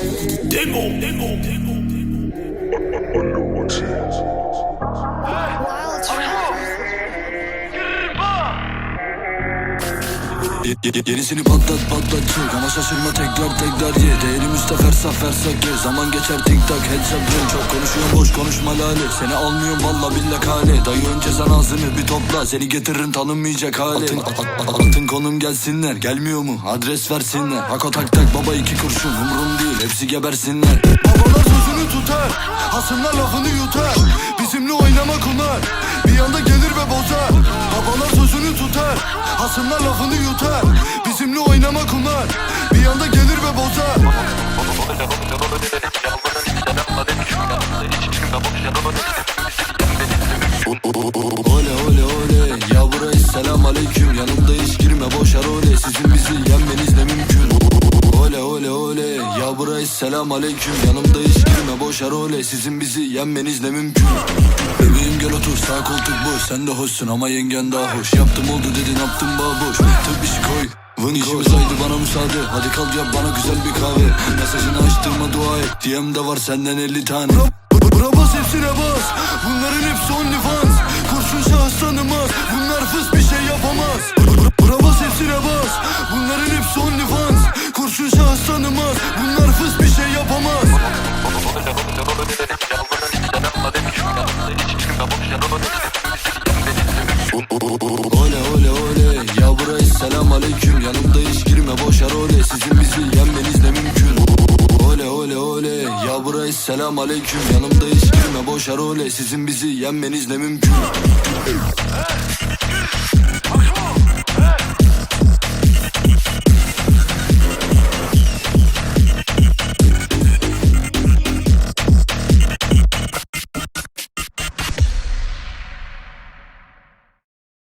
Demo, demo, demo, demo. Yenisini patlat patlat çık Ama şaşırma tekrar tekrar ye Fersa gir. Zaman geçer tik tak headshot ring Çok konuşuyorum boş konuşma lale. Seni almıyorum valla billa kale. Dayı önce sen ağzını bir topla. Seni getiririm tanınmayacak hale. Atın, at- at- atın konum gelsinler. Gelmiyor mu? Adres versinler. Hako tak tak baba iki kurşun. Umrum değil hepsi gebersinler. Babalar sözünü tutar. Hasımlar lafını yutar. Bizimle oynama kumar Bir anda gelir ve bozar. Babalar sözünü tutar. Hasımlar lafını yutar Ole ole ole. Ya buraya selam aleyküm. Yanımda hiç girme boş role Sizin bizi yenmeniz ne mümkün. Ole ole ole. Ya buraya selam aleyküm. Yanımda hiç girme boş role Sizin bizi yenmeniz ne mümkün. Bebeğim gel otur sağ koltuk boş. Sen de hoşsun ama yengen daha hoş. Yaptım oldu dedin yaptım baboş bir şey koy Vın İşimiz haydi bana müsaade. Hadi kalk yap bana güzel bir kahve. Mesajını açtırma dua et. DM'de var senden 50 tane Bra bas hepsine bas. Bunların hepsi OnlyFans. Kurşun şahıs tanımaz. Bunlar fıs bir şey yapamaz. Bra bas hepsine bas. Bunların hepsi OnlyFans. Kurşun şahıs tanımaz. Bunlar fıs bir şey yapamaz. Ole ole ole Ya buraya selam aleyküm Yanımda hiç girme boş role Sizin bizi yenmeniz ne selam aleyküm Yanımda hiç girme boş role Sizin bizi yenmeniz ne mümkün